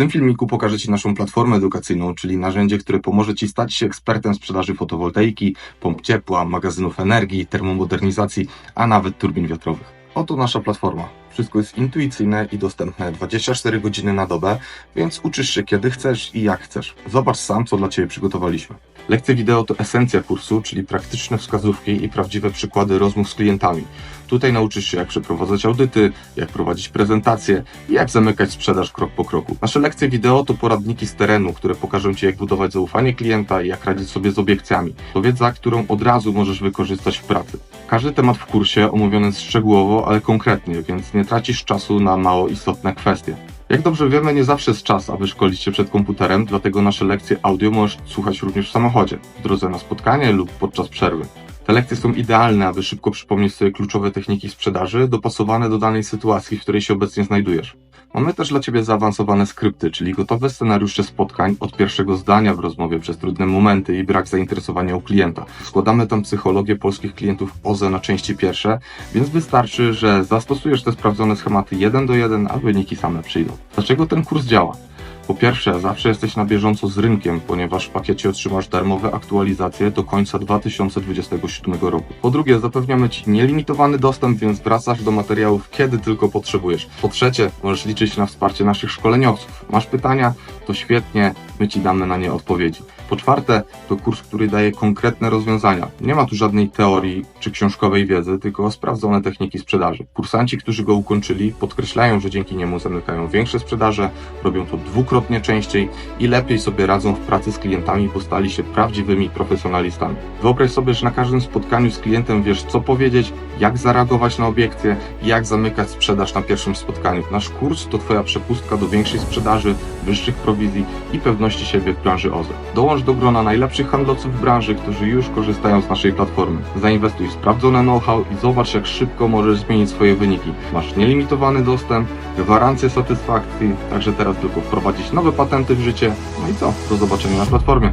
tym filmiku pokażę Ci naszą platformę edukacyjną, czyli narzędzie, które pomoże Ci stać się ekspertem sprzedaży fotowoltaiki, pomp ciepła, magazynów energii, termomodernizacji, a nawet turbin wiatrowych. Oto nasza platforma. Wszystko jest intuicyjne i dostępne 24 godziny na dobę, więc uczysz się kiedy chcesz i jak chcesz. Zobacz sam, co dla Ciebie przygotowaliśmy. Lekcje wideo to esencja kursu, czyli praktyczne wskazówki i prawdziwe przykłady rozmów z klientami. Tutaj nauczysz się, jak przeprowadzać audyty, jak prowadzić prezentacje i jak zamykać sprzedaż krok po kroku. Nasze lekcje wideo to poradniki z terenu, które pokażą Ci, jak budować zaufanie klienta i jak radzić sobie z obiekcjami. To wiedza, którą od razu możesz wykorzystać w pracy. Każdy temat w kursie omówiony jest szczegółowo, ale konkretnie, więc nie tracisz czasu na mało istotne kwestie. Jak dobrze wiemy, nie zawsze jest czas, aby szkolić się przed komputerem, dlatego nasze lekcje audio możesz słuchać również w samochodzie, w drodze na spotkanie lub podczas przerwy. Te lekcje są idealne, aby szybko przypomnieć sobie kluczowe techniki sprzedaży, dopasowane do danej sytuacji, w której się obecnie znajdujesz. Mamy też dla Ciebie zaawansowane skrypty, czyli gotowe scenariusze spotkań od pierwszego zdania w rozmowie przez trudne momenty i brak zainteresowania u klienta. Składamy tam psychologię polskich klientów OZE na części pierwsze, więc wystarczy, że zastosujesz te sprawdzone schematy jeden do jeden, a wyniki same przyjdą. Dlaczego ten kurs działa? Po pierwsze, zawsze jesteś na bieżąco z rynkiem, ponieważ w pakiecie otrzymasz darmowe aktualizacje do końca 2027 roku. Po drugie, zapewniamy Ci nielimitowany dostęp, więc wracasz do materiałów kiedy tylko potrzebujesz. Po trzecie, możesz liczyć na wsparcie naszych szkoleniowców. Masz pytania? To świetnie, my Ci damy na nie odpowiedzi. Po czwarte, to kurs, który daje konkretne rozwiązania. Nie ma tu żadnej teorii czy książkowej wiedzy, tylko sprawdzone techniki sprzedaży. Kursanci, którzy go ukończyli, podkreślają, że dzięki niemu zamykają większe sprzedaże, robią to dwukrotnie częściej i lepiej sobie radzą w pracy z klientami, bo stali się prawdziwymi profesjonalistami. Wyobraź sobie, że na każdym spotkaniu z klientem wiesz, co powiedzieć, jak zareagować na obiekcje jak zamykać sprzedaż na pierwszym spotkaniu. Nasz kurs to Twoja przepustka do większej sprzedaży, wyższych prowizji i pewności siebie w branży OZE. Dołącz do grona najlepszych handlowców w branży, którzy już korzystają z naszej platformy. Zainwestuj w sprawdzone know-how i zobacz, jak szybko możesz zmienić swoje wyniki. Masz nielimitowany dostęp, gwarancję satysfakcji, także teraz tylko wprowadzić nowe patenty w życie. No i co? Do zobaczenia na platformie.